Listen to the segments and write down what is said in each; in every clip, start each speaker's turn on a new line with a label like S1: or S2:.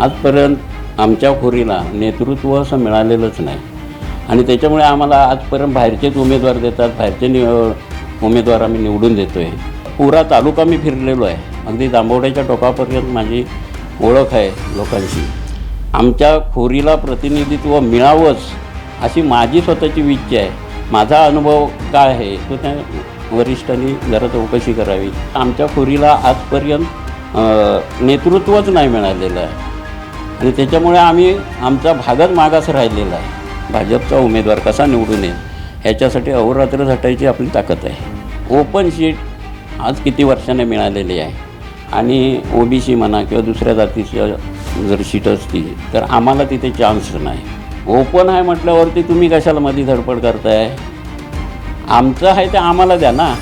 S1: आजपर्यंत आमच्या खोरीला नेतृत्व असं मिळालेलंच नाही. आणि त्याच्यामुळे आम्हाला आजपर्यंत बाहेरचेच उमेदवार देतात बाहेरचे नि उमेदवार आम्ही निवडून देतो आहे पुरा तालुका मी फिरलेलो आहे. अगदी जांभवड्याच्या टोकापर्यंत माझी ओळख आहे लोकांची आमच्या खोरीला प्रतिनिधित्व मिळावंच अशी माझी स्वतःची इच्छा आहे. माझा अनुभव काय आहे तो त्या वरिष्ठांनी जरा चौकशी करावी. आमच्या खोरीला आजपर्यंत नेतृत्वच नाही मिळालेलं आहे. आणि त्याच्यामुळे आम्ही आमचा भागच मागास राहिलेला आहे. भाजपचा उमेदवार कसा निवडून येईल ह्याच्यासाठी अहोरात्र झटायची आपली ताकद आहे. ओपन शीट आज किती वर्षाने मिळालेली आहे? आणि ओ बी सी म्हणा किंवा दुसऱ्या जातीच्या जर सीट असती तर आम्हाला तिथे चान्स नाही. ओपन आहे म्हटल्यावरती तुम्ही कशाला मध्ये धडपड करताय? आमचं आहे ते आम्हाला द्या ना.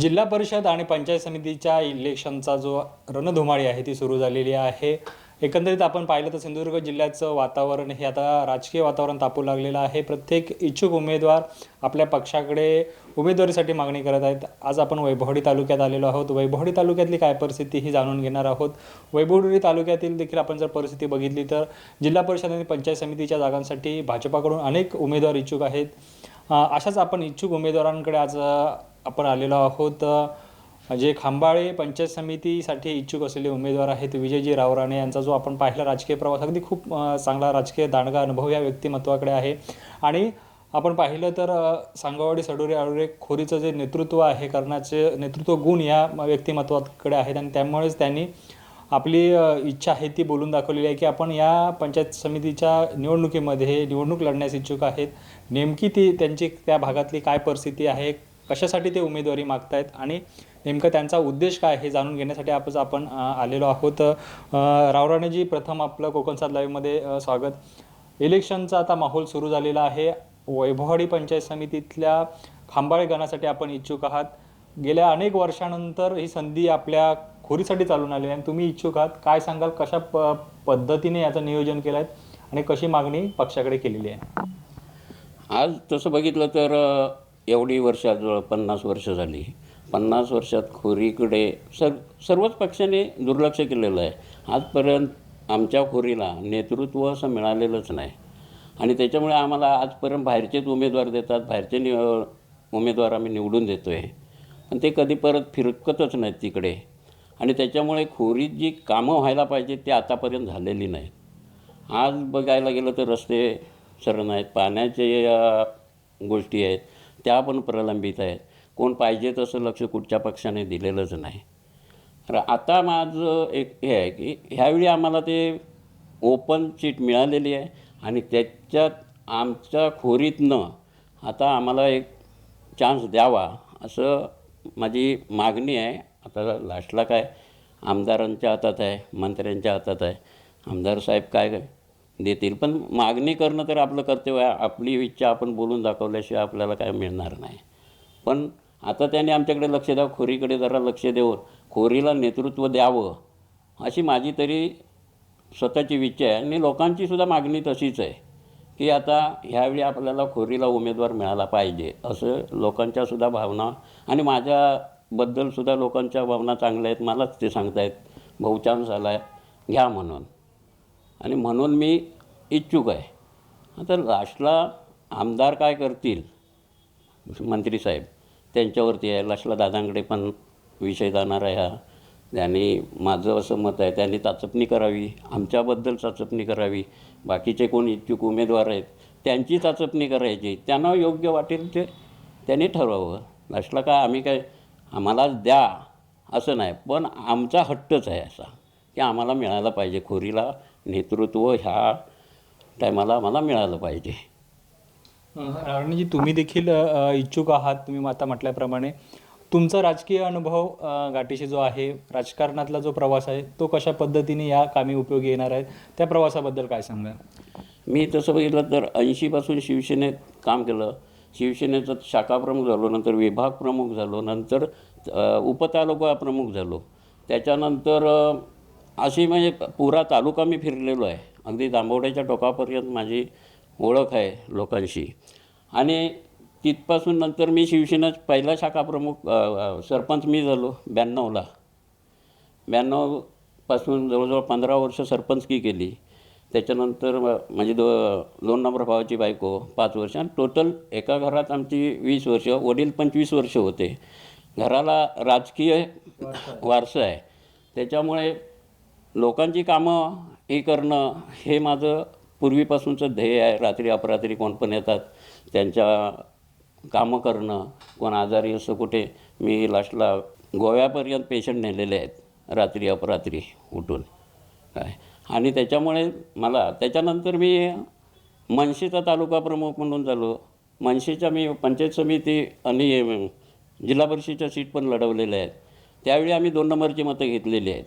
S2: जिल्हा परिषद आणि पंचायत समितीच्या इलेक्शनचा जो रणधुमाळी आहे ती सुरू झालेली आहे. एकंदरीत आपण पाहिलं तर सिंधुदुर्ग जिल्ह्याचं वातावरण हे आता राजकीय वातावरण तापू लागलेलं आहे. प्रत्येक इच्छुक उमेदवार आपल्या पक्षाकडे उमेदवारीसाठी मागणी करत आहेत. आज आपण वैभवडी तालुक्यात आलेलो आहोत. वैभवडी तालुक्यातली काय परिस्थिती ही जाणून घेणार आहोत. वैभवडी तालुक्यातील देखील आपण जर परिस्थिती बघितली तर जिल्हा परिषद आणि पंचायत समितीच्या जागांसाठी भाजपाकडून अनेक उमेदवार इच्छुक आहेत. अशाच आपण इच्छुक उमेदवारांकडे आज आपण आलेलो आहोत. जे खांबाळे पंचायत समितीसाठी इच्छुक असलेले उमेदवार आहेत विजयजी रावराणे यांचा जो आपण पाहिला राजकीय प्रवास अगदी खूप चांगला राजकीय दांडगा अनुभव या व्यक्तिमत्वाकडे आहे. आणि आपण पाहिलं तर सांगवाडी सडोरे आडोरे खोरीचं जे नेतृत्व आहे करण्याचे नेतृत्व गुण या व्यक्तिमत्वाकडे आहेत आणि त्यामुळेच त्यांनी आपली इच्छा आहे ती बोलून दाखवलेली आहे की आपण या पंचायत समितीच्या निवडणुकीमध्ये निवडणूक लढण्यास इच्छुक आहेत. नेमकी ती त्यांची त्या भागातली काय परिस्थिती आहे कशासाठी ते उमेदवारी मागतायत आणि नेमकं त्यांचा उद्देश काय हे जाणून घेण्यासाठी आपच आपण आलेलो आहोत. रावराणेजी प्रथम आपलं कोकण सात लाईव्हमध्ये स्वागत. इलेक्शनचा आता माहोल सुरू झालेला आहे. वैभवाडी पंचायत समितीतल्या खांबाळे गणासाठी आपण इच्छुक आहात. गेल्या अनेक वर्षानंतर ही संधी आपल्या खोरीसाठी चालून आली आहे. आणि तुम्ही इच्छुक आहात. काय सांगाल? कशा प पद्धतीने याचं नियोजन केलं आहे आणि कशी मागणी पक्षाकडे केलेली आहे?
S1: आज तसं बघितलं तर एवढी वर्षाजवळ पन्नास वर्ष झाली. पन्नास वर्षात खोरीकडे सर सर्वच पक्षाने दुर्लक्ष केलेलं आहे. आजपर्यंत आमच्या खोरीला नेतृत्व असं मिळालेलंच नाही. आणि त्याच्यामुळे आम्हाला आजपर्यंत बाहेरचेच उमेदवार देतात बाहेरचे नि उमेदवार आम्ही निवडून देतो आहे पण ते कधी परत फिरकतच नाहीत तिकडे. आणि त्याच्यामुळे खोरीत जी कामं व्हायला पाहिजे ती आतापर्यंत झालेली नाहीत. आज बघायला गेलं तर रस्ते सरळ नाहीत पाण्याच्या गोष्टी आहेत त्या पण प्रलंबित आहेत. कोण पाहिजे तसं लक्ष कुठच्या पक्षाने दिलेलंच नाही. तर आता माझं एक हे आहे की ह्यावेळी आम्हाला ते ओपन सीट मिळालेली आहे आणि त्याच्यात आमच्या खोरीतनं आता आम्हाला एक चान्स द्यावा असं माझी मागणी आहे. आता लास्टला काय आमदारांच्या हातात आहे मंत्र्यांच्या हातात आहे. आमदार साहेब काय काय देतील? पण मागणी करणं तर आपलं कर्तव्य आहे. आपली इच्छा आपण बोलून दाखवल्याशिवाय आपल्याला काय मिळणार नाही. पण आता त्यांनी आमच्याकडे लक्ष द्यावं खोरीकडे जरा लक्ष देऊन खोरीला नेतृत्व द्यावं अशी माझी तरी स्वतःची विचार आहे. आणि लोकांचीसुद्धा मागणी तशीच आहे की आता ह्यावेळी आपल्याला खोरीला उमेदवार मिळाला पाहिजे असं लोकांच्यासुद्धा भावना आणि माझ्याबद्दलसुद्धा लोकांच्या भावना चांगल्या आहेत मलाच ते सांगतायत भाऊ चान्स आला आहे घ्या म्हणून. आणि म्हणून मी इच्छुक आहे. आता लास्टला आमदार काय करतील? मंत्री साहेब. त्यांच्यावरती आहे. लक्षला दादांकडे पण विषय जाणार आहे हा. त्यांनी माझं असं मत आहे. त्यांनी चाचपणी करावी. आमच्याबद्दल चाचपणी करावी. बाकीचे कोण इच्छुक उमेदवार आहेत त्यांची चाचपणी करायची. त्यांना योग्य वाटेल ते त्यांनी ठरवावं. लास्टला काय आम्ही काय आम्हाला द्या असं नाही. पण आमचा हट्टच आहे असा की आम्हाला मिळायला पाहिजे. खोरीला नेतृत्व ह्या टायमाला आम्हाला मिळालं पाहिजे.
S2: रावणजी तुम्ही देखील इच्छुक आहात तुम्ही आता म्हटल्याप्रमाणे. तुमचा राजकीय अनुभव गाठीशी जो आहे राजकारणातला जो प्रवास आहे तो कशा पद्धतीने या कामी उपयोगी येणार आहे? त्या प्रवासाबद्दल काय सांगा
S1: मी तसं बघितलं तर ऐंशीपासून शिवसेनेत काम केलं. शिवसेनेचं शाखा प्रमुख झालो नंतर विभाग प्रमुख झालो नंतर उपतालुका प्रमुख झालो. त्याच्यानंतर अशी म्हणजे पुरा तालुका मी फिरलेलो आहे. अगदी जांभवड्याच्या टोकापर्यंत माझी ओळख आहे लोकांशी. आणि तिथपासून नंतर मी शिवसेना पहिला शाखा प्रमुख सरपंच मी झालो ब्याण्णवला. ब्याण्णवपासून जवळजवळ पंधरा वर्ष सरपंचकी केली. त्याच्यानंतर म्हणजे दो दोन नंबर भावाची बायको पाच वर्ष. आणि टोटल एका घरात आमची वीस वर्ष वडील पंचवीस वर्ष होते. घराला राजकीय वारसा आहे. त्याच्यामुळे लोकांची कामं हे करणं हे माझं पूर्वीपासूनचं ध्येय आहे रात्री अपरात्री कोण पण येतात त्यांच्या कामं करणं कोण आजारी असं कुठे मी लास्टला गोव्यापर्यंत पेशंट नेलेले आहेत रात्री अपरात्री उठून. काय? आणि त्याच्यामुळे मला त्याच्यानंतर मी मनशीचा तालुका प्रमुख म्हणून झालो. मनशीच्या मी पंचायत समिती आणि जिल्हा परिषदेच्या सीट पण लढवलेल्या आहेत. त्यावेळी आम्ही दोन नंबरची मतं घेतलेली आहेत.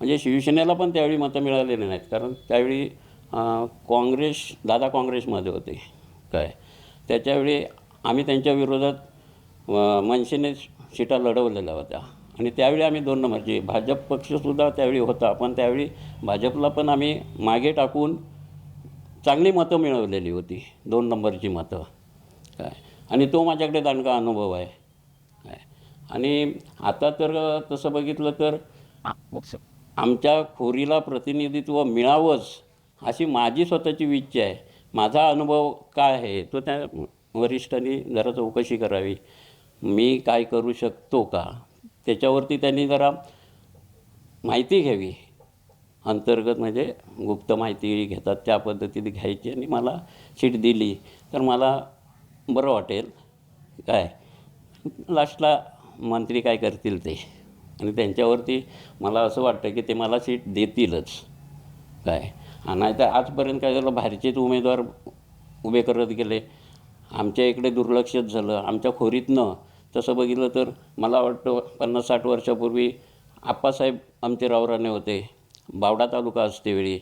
S1: म्हणजे शिवसेनेला पण त्यावेळी मतं मिळालेली नाहीत कारण त्यावेळी काँग्रेस दादा काँग्रेसमध्ये होते. काय? त्याच्यावेळी आम्ही त्यांच्या विरोधात मनसेने सीटा लढवलेल्या होत्या. आणि त्यावेळी आम्ही दोन नंबरची भाजप पक्षसुद्धा त्यावेळी होता. पण त्यावेळी भाजपला पण आम्ही मागे टाकून चांगली मतं मिळवलेली होती. दोन नंबरची मतं. काय? आणि तो माझ्याकडे दांडगा अनुभव आहे. काय? आणि आता तर तसं बघितलं तर आमच्या खोरीला प्रतिनिधित्व मिळावंच अशी माझी स्वतःची इच्छा आहे. माझा अनुभव काय आहे तो त्या वरिष्ठांनी जरा चौकशी करावी. मी काय करू शकतो का? त्याच्यावरती त्यांनी जरा माहिती घ्यावी. अंतर्गत म्हणजे गुप्त माहिती घेतात त्या पद्धतीने घ्यायची आणि मला सीट दिली तर मला बरं वाटेल. काय? लास्टला मंत्री काय करतील ते? आणि त्यांच्यावरती मला असं वाटतं की ते मला सीट देतीलच. काय? नाही तर आजपर्यंत काय झालं बाहेरचेच उमेदवार उभे करत गेले. आमच्या इकडे दुर्लक्षच झालं. आमच्या खोरीतनं तसं बघितलं तर मला वाटतं पन्नास साठ वर्षापूर्वी आप्पासाहेब आमचे रावराने होते. बावडा तालुका असते वेळी.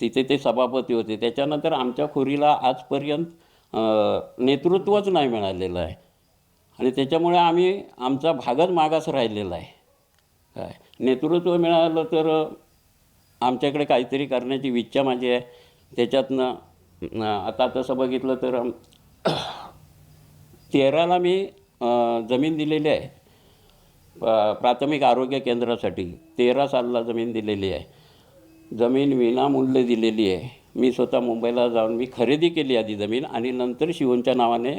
S1: तिथे ते सभापती होते. त्याच्यानंतर आमच्या खोरीला आजपर्यंत नेतृत्वच नाही मिळालेलं आहे. आणि त्याच्यामुळे आम्ही आमचा भागच मागास राहिलेला आहे. काय? नेतृत्व मिळालं तर आमच्याकडे काहीतरी करण्याची इच्छा माझी आहे. त्याच्यातनं आता तसं बघितलं तर तेराला मी जमीन दिलेली आहे. प्राथमिक आरोग्य केंद्रासाठी तेरा सालला जमीन दिलेली आहे. जमीन विनामूल्य दिलेली आहे. मी स्वतः मुंबईला जाऊन मी खरेदी केली आधी जमीन आणि नंतर शिवनच्या नावाने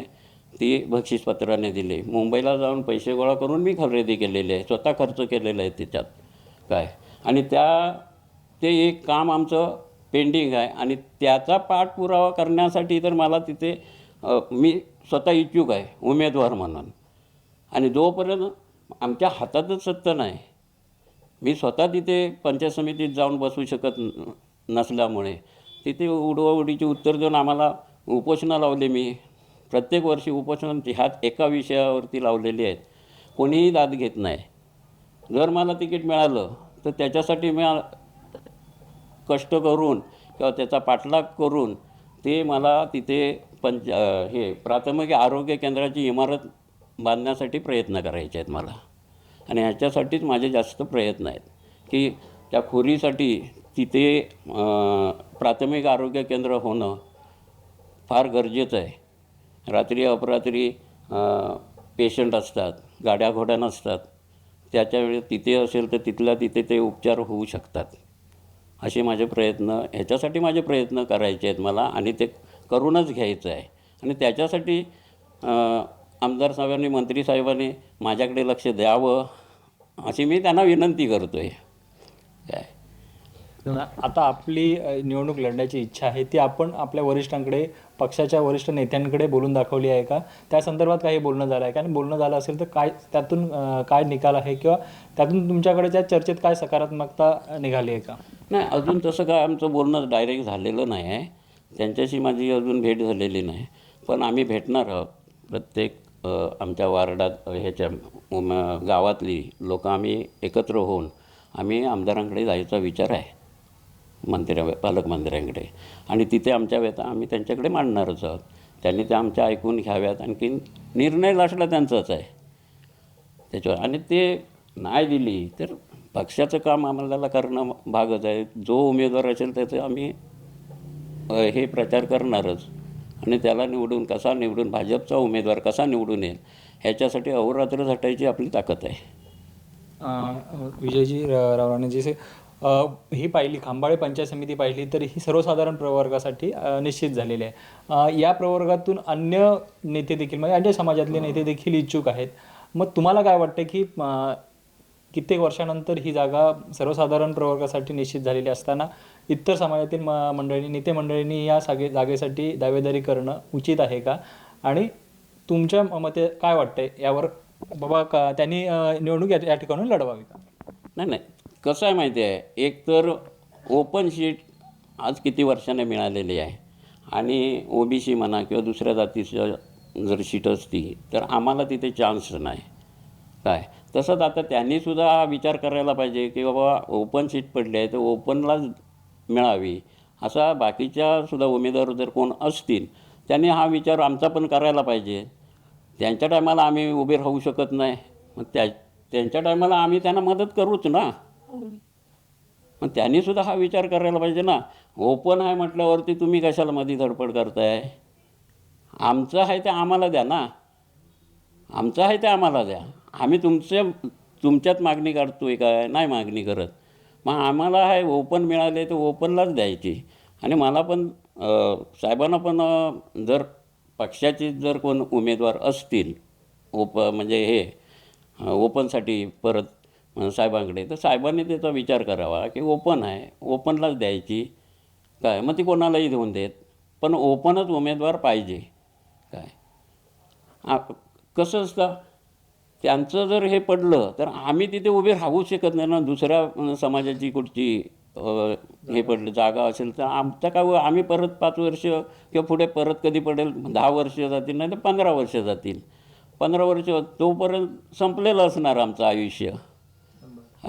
S1: ती बक्षीसपत्राने दिली. मुंबईला जाऊन पैसे गोळा करून मी खरेदी केलेली आहे. स्वतः खर्च केलेला आहे त्याच्यात काय. आणि त्या ते एक काम आमचं पेंडिंग आहे. आणि त्याचा पाठपुरावा करण्यासाठी तर मला तिथे मी स्वतः इच्छुक आहे उमेदवार म्हणून. आणि जोपर्यंत आमच्या हातातच सत्ता नाही मी स्वतः तिथे पंचायत समितीत जाऊन बसू शकत न- नसल्यामुळे तिथे उडवाउडीची उत्तर देऊन आम्हाला उपोषणं लावले मी. प्रत्येक वर्षी उपोषण ह्यात एका विषयावरती लावलेली आहेत. कोणीही दाद घेत नाही. जर मला तिकीट मिळालं तर त्याच्यासाठी मी कष्ट करून किंवा त्याचा पाठलाग करून ते मला तिथे पंच हे प्राथमिक आरोग्य केंद्राची इमारत बांधण्यासाठी प्रयत्न करायचे आहेत मला. आणि ह्याच्यासाठीच माझे जास्त प्रयत्न आहेत की त्या खोरीसाठी तिथे प्राथमिक आरोग्य केंद्र होणं फार गरजेचं आहे. रात्री अपरात्री पेशंट असतात गाड्या घोड्या नसतात. त्याच्यावेळी तिथे असेल तर तिथल्या तिथे ते उपचार होऊ शकतात. असे माझे प्रयत्न ह्याच्यासाठी माझे प्रयत्न करायचे आहेत मला आणि ते करूनच घ्यायचं आहे. आणि त्याच्यासाठी आमदार साहेबांनी मंत्री साहेबांनी माझ्याकडे लक्ष द्यावं अशी मी त्यांना विनंती करतो आहे काय?
S2: आता आपली निवडणूक लढण्याची इच्छा आहे ती आपण आपल्या वरिष्ठांकडे पक्षाच्या वरिष्ठ नेत्यांकडे बोलून दाखवली आहे का? त्या संदर्भात काही बोलणं झालं आहे का? आणि बोलणं झालं असेल तर काय त्यातून काय निकाल आहे किंवा त्यातून तुमच्याकडे त्या चर्चेत काय सकारात्मकता निघाली आहे का?
S1: नाही अजून तसं काय आमचं बोलणं डायरेक्ट झालेलं नाही आहे. त्यांच्याशी माझी अजून भेट झालेली नाही. पण आम्ही भेटणार आहोत प्रत्येक आमच्या वार्डात ह्याच्या गावातली लोक आम्ही एकत्र होऊन आम्ही आमदारांकडे जायचा विचार आहे. मंदिरा पालक मंदिरांकडे. आणि तिथे आमच्या व्यथा आम्ही त्यांच्याकडे मांडणारच आहोत. त्यांनी त्या आमच्या ऐकून घ्याव्यात. आणखीन निर्णय लास्टला त्यांचाच आहे. त्याच्यावर आणि ते नाही दिली तर पक्षाचं काम आम्हाला करणं भागच आहे. जो उमेदवार असेल त्याचं आम्ही हे प्रचार करणारच. आणि त्याला निवडून कसा निवडून भाजपचा उमेदवार कसा निवडून येईल ह्याच्यासाठी अहोरात्र झटायची आपली ताकद आहे.
S2: विजयजी रावराणेजी ही पाहिली खांबाळे पंचायत समिती पाहिली तर ही सर्वसाधारण प्रवर्गासाठी निश्चित झालेली आहे. या प्रवर्गातून अन्य नेते देखील म्हणजे अन्य समाजातले नेते देखील इच्छुक आहेत. मग तुम्हाला काय वाटतं की कित्येक वर्षानंतर ही जागा सर्वसाधारण प्रवर्गासाठी निश्चित झालेली असताना इतर समाजातील म मंडळींनी नेते मंडळींनी या सागे जागेसाठी दावेदारी करणं उचित आहे का? आणि तुमच्या मते काय वाटतंय? यावर बाबा का त्यांनी निवडणूक या या ठिकाणून लढवावी का?
S1: नाही नाही. कसं आहे माहिती आहे? एक तर ओपन शीट आज किती वर्षाने मिळालेली आहे? आणि ओ बी सी म्हणा किंवा दुसऱ्या जातीचं जर शीट असती तर आम्हाला तिथे चान्स नाही. काय? तसंच आता त्यांनीसुद्धा हा विचार करायला पाहिजे की बाबा ओपन सीट पडली आहे तर ओपनलाच मिळावी. असा बाकीच्या सुद्धा उमेदवार जर कोण असतील त्यांनी हा विचार आमचा पण करायला पाहिजे. त्यांच्या टायमाला आम्ही उभे राहू शकत नाही. मग त्या त्यांच्या टायमाला आम्ही त्यांना मदत करूच ना. मग त्यांनीसुद्धा हा विचार करायला पाहिजे ना. ओपन आहे म्हटल्यावरती तुम्ही कशाला मध्ये धडपड करताय? आमचं आहे ते आम्हाला द्या ना. आमचं आहे ते आम्हाला द्या. आम्ही तुमच्या तुमच्यात मागणी करतोय काय नाही मागणी करत. मग आम्हाला आहे ओपन मिळाले तर ओपनलाच द्यायची. आणि मला पण साहेबांना पण जर पक्षाचे जर कोण उमेदवार असतील ओप म्हणजे हे ओपनसाठी परत साहेबांकडे. तर साहेबांनी त्याचा विचार करावा की ओपन आहे. ओपनलाच द्यायची. काय? मग ती कोणालाही देऊन देत. पण ओपनच उमेदवार पाहिजे. काय? कसं असतं? त्यांचं जर हे पडलं तर आम्ही तिथे उभे राहू शकत नाही ना. दुसऱ्या समाजाची कुठची हे पडलं जागा असेल तर आमचं काय आम्ही परत पाच वर्ष किंवा पुढे परत कधी पडेल? दहा वर्ष जातील नाही तर पंधरा वर्ष जातील. पंधरा वर्ष तोपर्यंत संपलेलं असणार आमचं आयुष्य.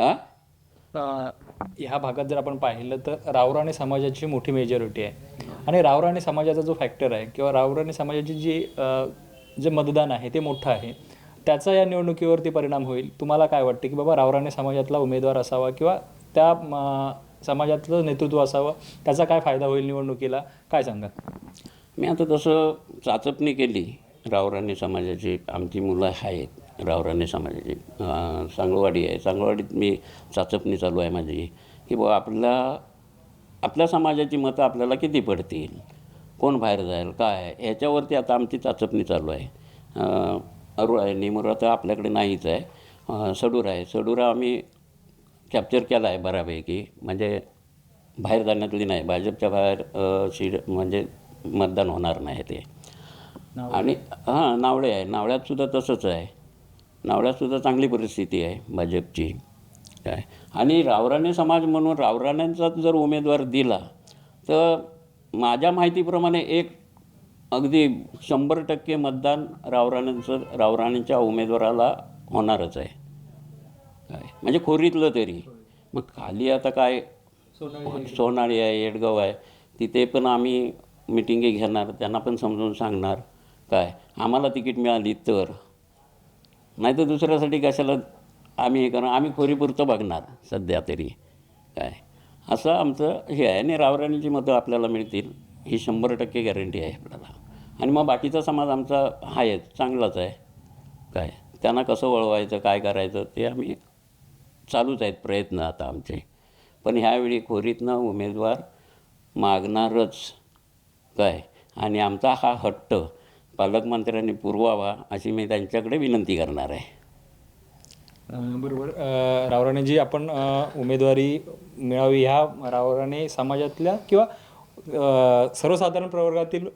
S1: हां?
S2: ह्या भागात जर आपण पाहिलं तर रावराणी समाजाची मोठी मेजॉरिटी आहे. आणि रावराणी समाजाचा जो फॅक्टर आहे किंवा रावराणी समाजाची जी जे मतदान आहे ते मोठं आहे त्याचा या निवडणुकीवरती परिणाम होईल. तुम्हाला काय वाटते की बाबा रावराणी समाजातला उमेदवार असावा किंवा त्या समाजातलं नेतृत्व असावं त्याचा काय फायदा होईल निवडणुकीला? काय सांगा
S1: मी आता तसं चाचपणी केली. रावराणी समाजाची आमची मुलं आहेत. रावराणी समाजाची अं, सांगळवाडी आहे. सांगळवाडीत मी चाचपणी चालू आहे माझी. की बुवा आपल्या आपल्या समाजाची मतं आपल्याला किती पडतील? कोण बाहेर जाईल? काय? आहे ह्याच्यावरती आता आमची चाचपणी चालू आहे. अरुळ आहे निमुरा तर आपल्याकडे नाहीच आहे. सडूर आहे. सडूरा आम्ही कॅप्चर केला आहे बऱ्यापैकी. म्हणजे बाहेर जाण्यातली नाही. भाजपच्या बाहेर सीट म्हणजे मतदान होणार नाही ते. आणि हां नावळे आहे. नावळ्यात सुद्धा तसंच आहे. नावळ्यात सुद्धा चांगली परिस्थिती आहे भाजपची. काय? आणि रावराणे समाज म्हणून रावराण्यांचा जर उमेदवार दिला तर माझ्या माहितीप्रमाणे एक अगदी शंभर टक्के मतदान रावराण्यांचं रावराणीच्या उमेदवाराला होणारच आहे. काय? म्हणजे खोरीतलं तरी. मग खाली आता काय? सोनाळी आहे येडगाव आहे. तिथे पण आम्ही मिटिंगे घेणार त्यांना पण समजून सांगणार. काय? आम्हाला तिकीट मिळाली तर. नाही तर दुसऱ्यासाठी कशाला आम्ही हे करणार आम्ही खोरीपुरतं बघणार सध्या तरी. काय? असं आमचं हे आहे. आणि रावराणीची मतं आपल्याला मिळतील. ही शंभर टक्के गॅरंटी आहे आपल्याला. आणि मग बाकीचा समाज आमचा आहे चांगलाच आहे. काय? त्यांना कसं वळवायचं काय करायचं ते आम्ही चालूच आहेत प्रयत्न आता आमचे. पण ह्यावेळी खोरीतनं उमेदवार मागणारच. काय? आणि आमचा हा हट्ट पालकमंत्र्यांनी पुरवावा अशी मी त्यांच्याकडे विनंती करणार आहे.
S2: बरोबर. रावराणेजी आपण उमेदवारी मिळावी ह्या रावराणे समाजातल्या किंवा सर्वसाधारण प्रवर्गातील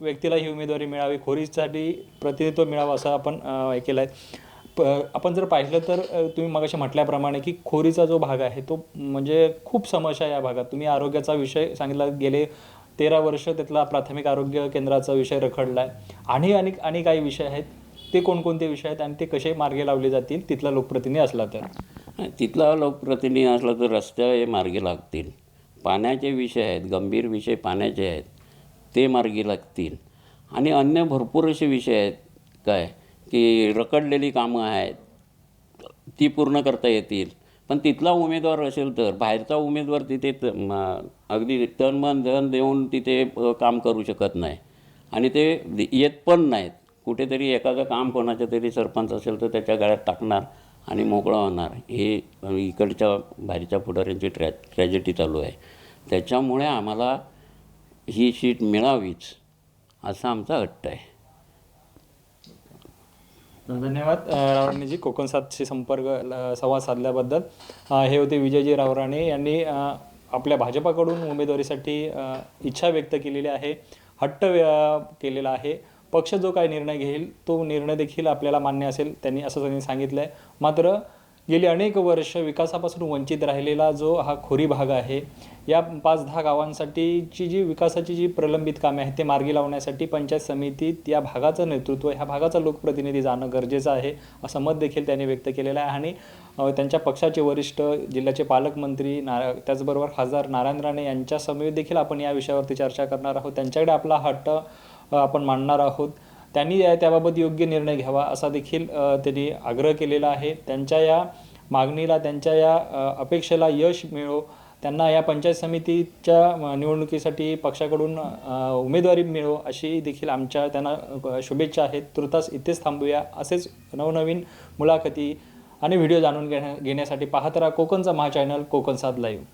S2: व्यक्तीला ही उमेदवारी मिळावी खोरीसाठी प्रतिनिधित्व मिळावं असं आपण हे केलं आहे प आपण जर पाहिलं तर तुम्ही मगाशी म्हटल्याप्रमाणे की खोरीचा जो भाग आहे तो म्हणजे खूप समस्या या भागात. तुम्ही आरोग्याचा विषय सांगितला गेले तेरा वर्ष त्यातला प्राथमिक आरोग्य केंद्राचा विषय रखडला आहे आणि अनेक आणि काही विषय आहेत. ते कोणकोणते विषय आहेत आणि ते कसे मार्गे लावले जातील? तिथला लोकप्रतिनिधी असला तर.
S1: तिथला लोकप्रतिनिधी असला तर रस्त्या हे मार्गी लागतील. पाण्याचे विषय आहेत गंभीर विषय पाण्याचे आहेत ते मार्गी लागतील. आणि अन्य भरपूर असे विषय आहेत काय की रखडलेली कामं आहेत ती पूर्ण करता येतील. पण तिथला उमेदवार असेल तर बाहेरचा उमेदवार तिथे त- अगदी तन मन धन देऊन तिथे काम करू शकत नाही. आणि ते येत पण नाहीत. कुठेतरी एखादं काम कोणाच्या तरी सरपंच असेल तर त्याच्या गळ्यात टाकणार आणि मोकळा होणार. हे इकडच्या बाहेरच्या पुढाऱ्यांची ट्रॅ ट्रॅजेडी चालू आहे. त्याच्यामुळे आम्हाला ही सीट मिळावीच असा आमचा हट्ट आहे.
S2: धन्यवाद. रावराणेजी कोकण सातशी संपर्क ल- संवाद साधल्याबद्दल. हे होते विजयजी रावराणे यांनी आपल्या भाजपाकडून उमेदवारीसाठी इच्छा व्यक्त केलेली आहे हट्ट व्य- केलेला आहे. पक्ष जो काय निर्णय घेईल तो निर्णय देखील आपल्याला मान्य असेल त्यांनी असं त्यांनी सांगितलं आहे मात्र गेली अनेक वर्ष विकासापासून वंचित राहिलेला जो हा खोरी भाग आहे या पाच दहा गावांसाठीची जी विकासाची जी प्रलंबित कामे आहेत ते मार्गी लावण्यासाठी पंचायत समितीत या भागाचं नेतृत्व ह्या भागाचा लोकप्रतिनिधी जाणं गरजेचं आहे असं मत देखील त्यांनी व्यक्त केलेलं आहे. आणि त्यांच्या पक्षाचे वरिष्ठ जिल्ह्याचे पालकमंत्री नारा त्याचबरोबर खासदार नारायण राणे यांच्या समवेत देखील आपण या विषयावरती चर्चा करणार आहोत. त्यांच्याकडे आपला हट्ट आपण मांडणार आहोत. त्यांनी या- त्याबाबत योग्य निर्णय घ्यावा असा देखील त्यांनी आग्रह केलेला आहे. त्यांच्या या मागणीला त्यांच्या या अपेक्षेला यश मिळो त्यांना या पंचायत समितीच्या निवडणुकीसाठी पक्षाकडून उमेदवारी मिळो अशी देखील आमच्या त्यांना शुभेच्छा आहेत. तुर्तास इथेच थांबूया. असेच नवनवीन मुलाखती आणि व्हिडिओ जाणून घेण्या घेण्यासाठी पाहत राहा कोकणचा महा चॅनल कोकण साध लाईव्ह.